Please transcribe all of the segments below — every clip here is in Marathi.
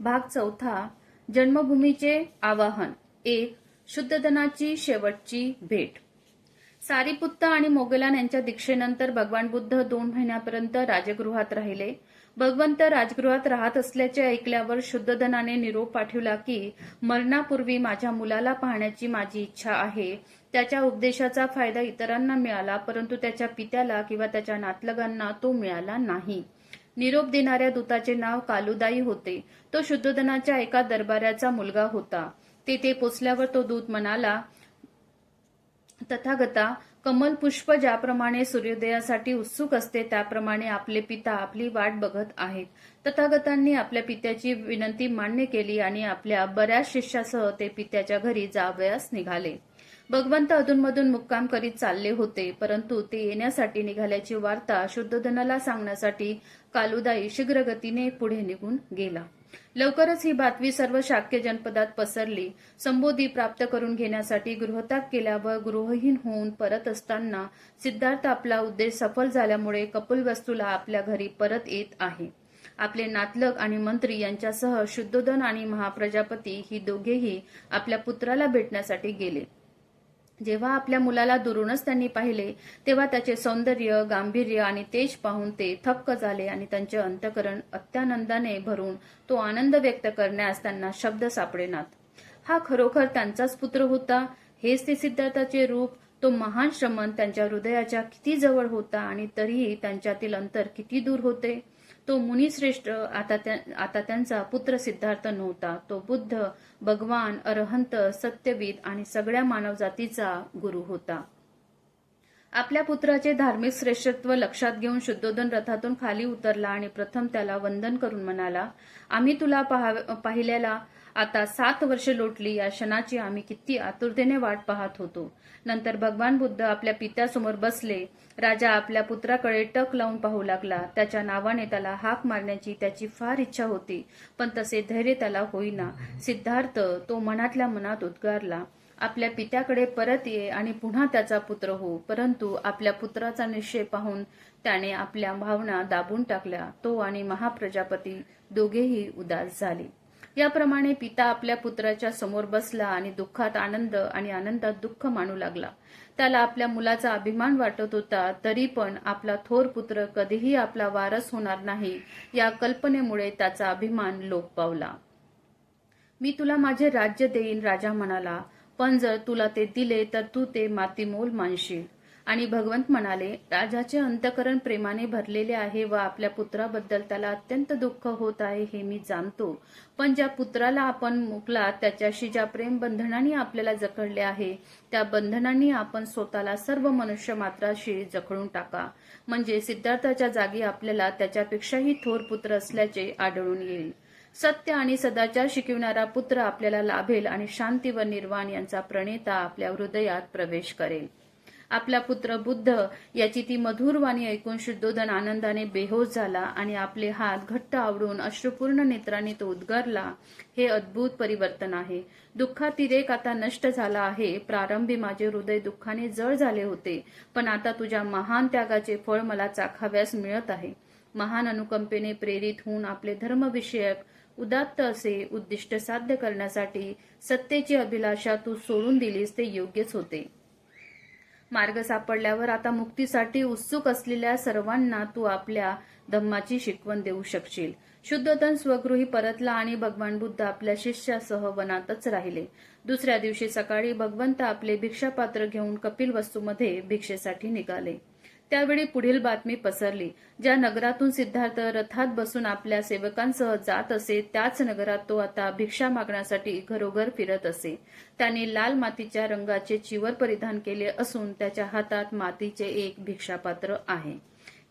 भाग चौथा जन्मभूमीचे आवाहन. एक शुद्धधनाची शेवटची भेट. सारीपुत्त आणि मोगलान यांच्या दीक्षेनंतर भगवान बुद्ध दोन महिन्यापर्यंत राजगृहात राहिले. भगवंत राजगृहात राहत असल्याचे ऐकल्यावर शुद्धधनाने निरोप पाठवला की मरणापूर्वी माझ्या मुलाला पाहण्याची माझी इच्छा आहे. त्याच्या उपदेशाचा फायदा इतरांना मिळाला परंतु त्याच्या पित्याला किंवा त्याच्या नातलगांना तो मिळाला नाही. निरोप देणाऱ्या दूताचे नाव कालुदाई होते. तो शुद्धोधनाच्या एका दरबाराचा मुलगा होता. तेथे पोचल्यावर तो दूत म्हणाला तथागता कमल पुष्प ज्याप्रमाणे सूर्योदयासाठी उत्सुक असते त्याप्रमाणे आपले पिता आपली वाट बघत आहेत. तथागतांनी आपल्या पित्याची विनंती मान्य केली आणि आपल्या बऱ्याच शिष्यासह ते पित्याच्या घरी जावयास निघाले. भगवंत अधूनमधून मुक्काम करीत चालले होते परंतु ते येण्यासाठी निघाल्याची वार्ता शुद्धोधनाला सांगण्यासाठी कालुदाई शीघ्रगतीने पुढे निघून गेला. लवकरच ही बातमी सर्व शाक्य जनपदात पसरली. संबोधी प्राप्त करून घेण्यासाठी गृहत्याग केल्यावर गृहहीन होऊन परत असताना सिद्धार्थ आपला उद्देश सफल झाल्यामुळे कपिलवस्तूला आपल्या घरी परत येत आहे. आपले नातलग आणि मंत्री यांच्यासह शुद्धोधन आणि महाप्रजापती ही दोघेही आपल्या पुत्राला भेटण्यासाठी गेले. जेव्हा आपल्या मुलाला दुरूनच त्यांनी पाहिले तेव्हा त्याचे सौंदर्य गांभीर्य आणि तेज पाहून ते थक्क झाले आणि त्यांचे अंतकरण अत्यानंदाने भरून तो आनंद व्यक्त करण्यास त्यांना शब्द सापडेनात. हा खरोखर त्यांचाच पुत्र होता? हेच ते सिद्धार्थाचे रूप तो महान श्रमण त्यांच्या हृदयाच्या किती जवळ होता आणि तरीही त्यांच्यातील अंतर किती दूर होते? तो मुनिश्रेष्ठ आता त्या आता त्यांचा पुत्र सिद्धार्थ नव्हता. तो बुद्ध भगवान अरहंत सत्यविद आणि सगळ्या मानवजातीचा गुरु होता. आपल्या पुत्राचे धार्मिक श्रेष्ठत्व लक्षात घेऊन शुद्धोधन रथातून खाली उतरला आणि प्रथम त्याला वंदन करून म्हणाला आम्ही तुला पाहा- पाहिल्याला आता सात वर्ष लोटली या क्षणाची आम्ही किती आतुरतेने वाट पाहत होतो. नंतर भगवान बुद्ध आपल्या पित्यासमोर बसले. राजा आपल्या पुत्राकडे टक लावून पाहू लागला. त्याच्या नावाने त्याला हाक मारण्याची त्याची फार इच्छा होती पण तसे धैर्य त्याला होईना. सिद्धार्थ तो मनातल्या मनात उद्गारला आपल्या पित्याकडे परत ये आणि पुन्हा त्याचा पुत्र हो. परंतु आपल्या पुत्राचा निश्चय पाहून त्याने आपल्या भावना दाबून टाकल्या. तो आणि महाप्रजापती दोघेही उदास झाले. याप्रमाणे पिता आपल्या पुत्राच्या समोर बसला आणि दुःखात आनंद आणि आनंदात दुःख मानू लागला. त्याला आपल्या मुलाचा अभिमान वाटत होता तरी पण आपला थोर पुत्र कधीही आपला वारस होणार नाही या कल्पनेमुळे त्याचा अभिमान लोप पावला. मी तुला माझे राज्य देईन राजा म्हणाला. पण जर तुला ते दिले तर तू ते मातीमोल मानशील. आणि भगवंत म्हणाले राजाचे अंतकरण प्रेमाने भरलेले आहे व आपल्या पुत्राबद्दल त्याला अत्यंत दुःख होत आहे हे मी जाणतो. पण ज्या पुत्राला आपण मुकला त्याच्याशी ज्या प्रेम बंधनांनी आपल्याला जखडले आहे त्या बंधनांनी आपण स्वतःला सर्व मनुष्य मात्राशी जखडून टाका. म्हणजे सिद्धार्थाच्या जागी आपल्याला त्याच्यापेक्षाही थोर पुत्र असल्याचे आढळून येईल. सत्य आणि सदाचार शिकविणारा पुत्र आपल्याला लाभेल आणि शांती व निर्वाण यांचा प्रणेता आपल्या हृदयात प्रवेश करेल. आपला पुत्र बुद्ध याची ती मधुर वाणी ऐकून शुद्धोधन आनंदाने बेहोश झाला आणि आपले हात घट्ट आवडून अश्रुपूर्ण नेत्रांनी तो उद्गारला हे अद्भुत परिवर्तन आहे. दुःखातिरेक आता नष्ट झाला आहे. प्रारंभी माझे हृदय दुःखाने जळ झाले होते पण आता तुझ्या महान त्यागाचे फळ मला चाखाव्यास मिळत आहे. महान अनुकंपेने प्रेरित होऊन आपले धर्मविषयक उदात्त असे उद्दिष्ट साध्य करण्यासाठी सत्तेची अभिलाषा तू सोडून दिलीस ते योग्यच होते. मार्ग सापडल्यावर आता मुक्तीसाठी उत्सुक असलेल्या सर्वांना तू आपल्या धम्माची शिकवण देऊ शकशील. शुद्धोधन स्वगृही परतला आणि भगवान बुद्ध आपल्या शिष्यासह वनातच राहिले. दुसऱ्या दिवशी सकाळी भगवंत आपले भिक्षापात्र घेऊन कपिल वस्तूमध्ये भिक्षेसाठी निघाले. त्यावेळी पुढील बातमी पसरली. ज्या नगरातून सिद्धार्थ रथात बसून आपल्या सेवकांसह जात असे त्याच नगरात तो आता भिक्षा मागण्यासाठी घरोघर फिरत असे. त्याने लाल मातीच्या रंगाचे चिवर परिधान केले असून त्याच्या हातात मातीचे एक भिक्षापात्र आहे.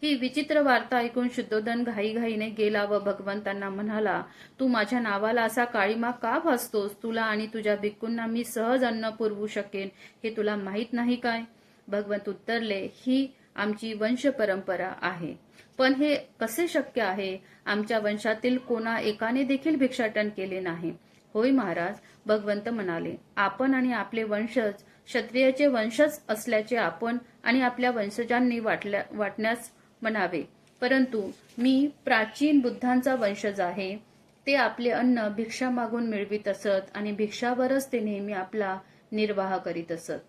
ही विचित्र वार्ता ऐकून शुद्धोधन घाईघाईने गेला व भगवंतांना म्हणाला तू माझ्या नावाला असा काळीमा का भासतोस? तुला आणि तुझ्या भिक्कूंना मी सहज अन्न पुरवू शकेन हे तुला माहीत नाही काय? भगवंत उत्तरले ही आमची वंश परंपरा आहे. पण हे कसे शक्य आहे? आमच्या वंशातील कोणा एकाने देखील भिक्षाटन केले नाही. होय महाराज भगवंत म्हणाले आपण आणि आपले वंशज क्षत्रियाचे वंशज असल्याचे आपण आणि आपल्या वंशजांनी वाटल्या वाटण्यास म्हणावे. परंतु मी प्राचीन बुद्धांचा वंशज आहे. ते आपले अन्न भिक्षा मागून मिळवित असत आणि भिक्षावरच ते नेहमी आपला निर्वाह करीत असत.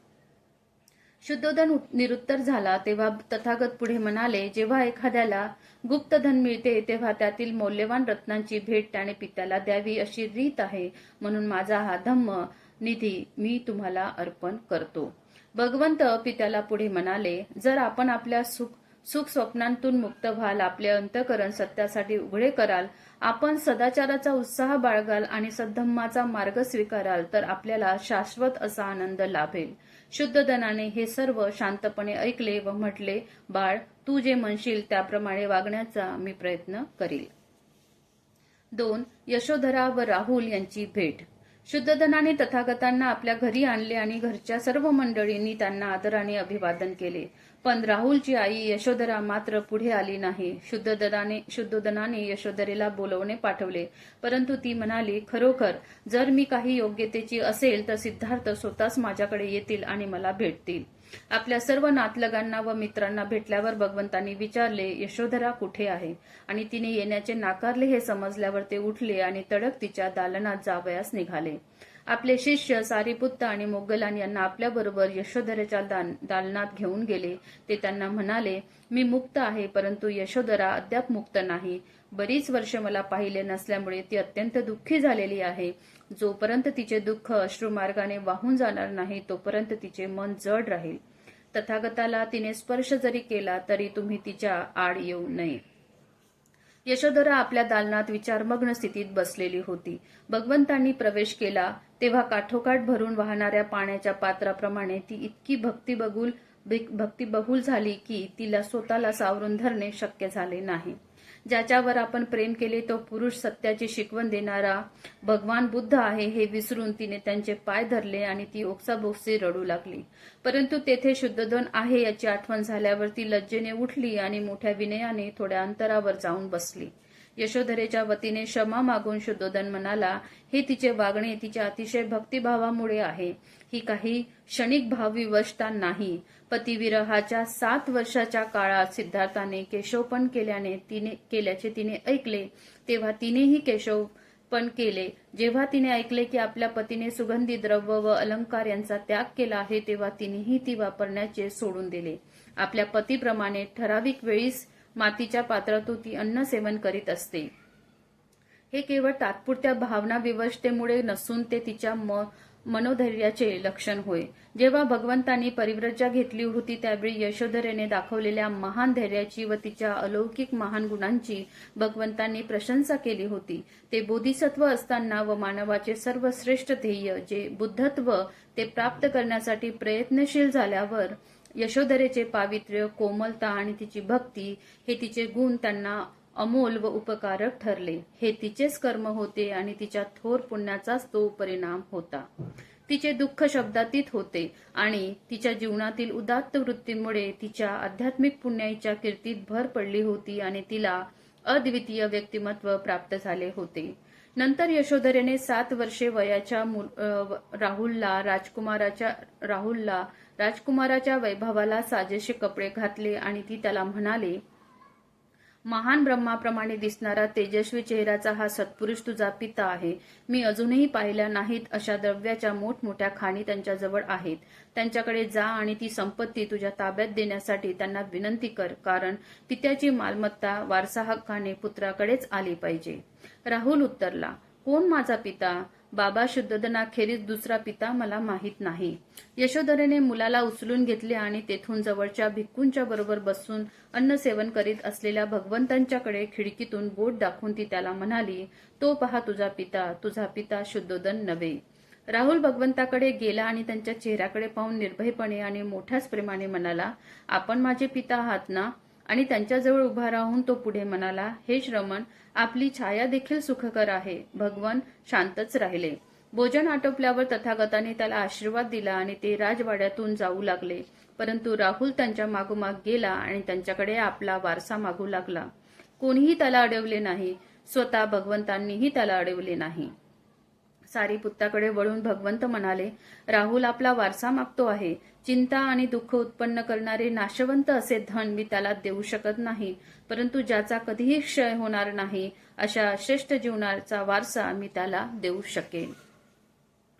शुद्धोधन निरुत्तर झाला तेव्हा तथागत पुढे म्हणाले जेव्हा एखाद्याला गुप्त धन मिळते तेव्हा त्यातील मौल्यवान रत्नांची भेट त्याने पित्याला द्यावी अशी रीत आहे. म्हणून माझा हा धम्म निधी मी तुम्हाला अर्पण करतो. भगवंत पित्याला पुढे म्हणाले जर आपण आपल्या सुख सुख स्वप्नांतून मुक्त व्हाल आपले अंतकरण सत्यासाठी उघडे कराल आपण सदाचाराचा उत्साह बाळगाल आणि सद्धम्माचा मार्ग स्वीकाराल तर आपल्याला शाश्वत असा आनंद लाभेल. शुद्धधनाने हे सर्व शांतपणे ऐकले व म्हटले बाळ तू जे म्हणशील त्याप्रमाणे वागण्याचा मी प्रयत्न करील. दोन यशोधरा व राहुल यांची भेट. शुद्धधनाने तथागतांना आपल्या घरी आणले आणि घरच्या सर्व मंडळींनी त्यांना आदराने अभिवादन केले. पण राहुलची आई यशोधरा मात्र पुढे आली नाही. शुद्धधनाने शुद्धोदनाने यशोधरेला बोलवणे पाठवले. परंतु ती म्हणाली खरोखर जर मी काही योग्यतेची असेल तर सिद्धार्थ स्वतःच माझ्याकडे येतील आणि मला भेटतील. आपल्या सर्व नातलगांना व मित्रांना भेटल्यावर भगवंतांनी विचारले यशोधरा कुठे आहे? आणि तिने येण्याचे नाकारले हे समजल्यावर ते उठले आणि तडक तिच्या दालनात जावयास निघाले. आपले शिष्य सारीपुत्त आणि मोगलान यांना आपल्याबरोबर यशोधरेच्या दान- दालनात घेऊन गेले. ते त्यांना म्हणाले मी मुक्त आहे परंतु यशोधरा अद्याप मुक्त नाही. बरीच वर्ष मला पाहिले नसल्यामुळे ती अत्यंत दुःखी झालेली आहे. जोपर्यंत तिचे दुःख अश्रुमार्गाने वाहून जाणार नाही तोपर्यंत तिचे मन जड राहील. तथागताला तिने स्पर्श जरी केला तरी तुम्ही तिच्या आड येऊ नये. यशोधरा आपल्या दालनात विचारमग्न स्थितीत बसलेली होती. भगवंतांनी प्रवेश केला तेव्हा काठोकाठ भरून वाहणाऱ्या पाण्याच्या पात्राप्रमाणे ती इतकी भक्ती भक्तीबहुल झाली की तिला स्वतःला सावरून धरणे शक्य झाले नाही. ज्याच्यावर आपण प्रेम केले तो पुरुष सत्याची शिकवण देणारा भगवान बुद्ध आहे हे विसरून तिने त्यांचे पाय धरले आणि ती ओक्साबोक्सी रडू लागली. परंतु तेथे शुद्धधन आहे याची आठवण झाल्यावर ती लज्जेने उठली आणि मोठ्या विनयाने थोड्या अंतरावर जाऊन बसली. यशोधरेच्या वतीने क्षमा मागून शुद्धोधन म्हणाला हे तिचे वागणे तिच्या अतिशय भक्तिभावामुळे आहे. ही काही क्षणिक भावविवशता नाही. पतिविरहाच्या सात वर्षाच्या काळात सिद्धार्थाने केशवपण केल्याने तिने केल्याचे तिने ऐकले तेव्हा तिनेही केशवपण केले. जेव्हा तिने ऐकले की आपल्या पतीने सुगंधी द्रव्य व अलंकार यांचा त्याग केला आहे तेव्हा तिनेही ती वापरण्याचे सोडून दिले. आपल्या पतीप्रमाणे ठराविक वेळीस मातीच्या पात्रातून ती अन्न सेवन करीत असते. हे केवळ तात्पुरत्या भावना विवशतेमुळे नसून ते तिच्या म मनोधैर्याचे लक्षण होय. जेव्हा भगवंतांनी परिव्रजा घेतली होती त्यावेळी यशोधरेने दाखवलेल्या महान धैर्याची व तिच्या अलौकिक महान गुणांची भगवंतांनी प्रशंसा केली होती. ते बोधिसत्व असताना व मानवाचे सर्वश्रेष्ठ ध्येय जे बुद्धत्व ते प्राप्त करण्यासाठी प्रयत्नशील झाल्यावर यशोधरेचे पावित्र्य कोमलता आणि तिची भक्ती हे तिचे गुण त्यांना अमोल व उपकारक ठरले. हे तिचेच कर्म होते आणि तिच्या थोर पुण्याचाच तो परिणाम होता. तिचे दुःख शब्दातीत होते आणि तिच्या जीवनातील उदात्त वृत्तीमुळे तिच्या आध्यात्मिक पुण्याईच्या कीर्तीत भर पडली होती आणि तिला अद्वितीय व्यक्तिमत्व प्राप्त झाले होते. नंतर यशोधरेने सात वर्षे वयाच्या राहुलला राजकुमाराच्या राहुलला राजकुमाराच्या वैभवाला साजेसे कपडे घातले आणि ती त्याला म्हणाले महान ब्रह्माप्रमाणे दिसणारा तेजस्वी चेहऱ्याचा हा सत्पुरुष तुझा पिता आहे. मी अजूनही पाहिल्या नाहीत अशा द्रव्याच्या मोठमोठ्या खाणी त्यांच्याजवळ आहेत. त्यांच्याकडे जा आणि ती संपत्ती तुझ्या ताब्यात देण्यासाठी त्यांना विनंती कर कारण पित्याची मालमत्ता वारसा हक्काने पुत्राकडेच आली पाहिजे. राहुल उत्तरला कोण माझा पिता? बाबा शुद्धोधनाखेरीज दुसरा पिता मला माहीत नाही. यशोधरेने मुलाला उचलून घेतले आणि तेथून जवळच्या भिक्कूंच्या बरोबर बसून अन्न सेवन करीत असलेल्या भगवंतांच्याकडे खिडकीतून बोट दाखवून ती त्याला म्हणाली तो पहा तुझा पिता तुझा पिता शुद्धोदन नव्हे. राहुल भगवंताकडे गेला आणि त्यांच्या चेहऱ्याकडे पाहून निर्भयपणे आणि मोठ्याच प्रेमाने म्हणाला आपण माझे पिता आहात ना? आणि त्यांच्याजवळ उभा राहून तो पुढे म्हणाला हे श्रमण आपली छाया देखील सुखकर आहे. भगवान शांतच राहिले. भोजन आटोपल्यावर तथागताने त्याला आशीर्वाद दिला आणि ते राजवाड्यातून जाऊ लागले. परंतु राहुल त्यांच्या मागोमाग गेला आणि त्यांच्याकडे आपला वारसा मागू लागला. कोणीही त्याला अडवले नाही. स्वतः भगवंतांनीही त्याला अडवले नाही. सारीपुत्ताकडे वळून भगवंत म्हणाले राहुल आपला वारसा मागतो आहे. चिंता आणि दुःख उत्पन्न करणारे नाशवंत असे धन मी त्याला देऊ शकत नाही परंतु ज्याचा कधीही क्षय होणार नाही अशा श्रेष्ठ जीवनाचा वारसा मी त्याला देऊ शकेन.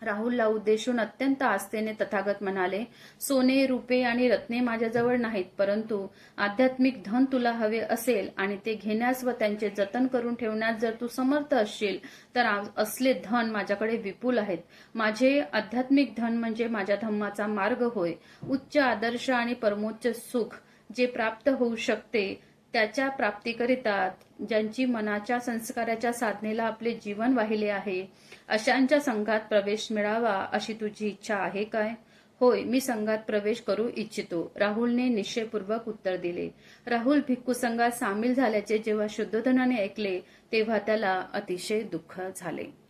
राहुलला उद्देशून अत्यंत आस्थेने तथागत म्हणाले सोने रुपे आणि रत्ने माझ्याजवळ नाहीत परंतु आध्यात्मिक धन तुला हवे असेल आणि ते घेण्यास व त्यांचे जतन करून ठेवण्यास जर तू समर्थ असशील तर असले धन माझ्याकडे विपुल आहेत. माझे आध्यात्मिक धन म्हणजे माझ्या धम्माचा मार्ग होय. उच्च आदर्श आणि परमोच्च सुख जे प्राप्त होऊ शकते त्याच्या प्राप्तीकरिता ज्यांची मनाच्या संस्काराच्या साधनेला आपले जीवन वाहिले आहे अशांच्या संघात प्रवेश मिळावा अशी तुझी इच्छा आहे काय? होय मी संघात प्रवेश करू इच्छितो. राहुलने निश्चयपूर्वक उत्तर दिले. राहुल भिक्खू संघात सामील झाल्याचे जेव्हा शुद्धोधनाने ऐकले तेव्हा त्याला अतिशय दुःख झाले.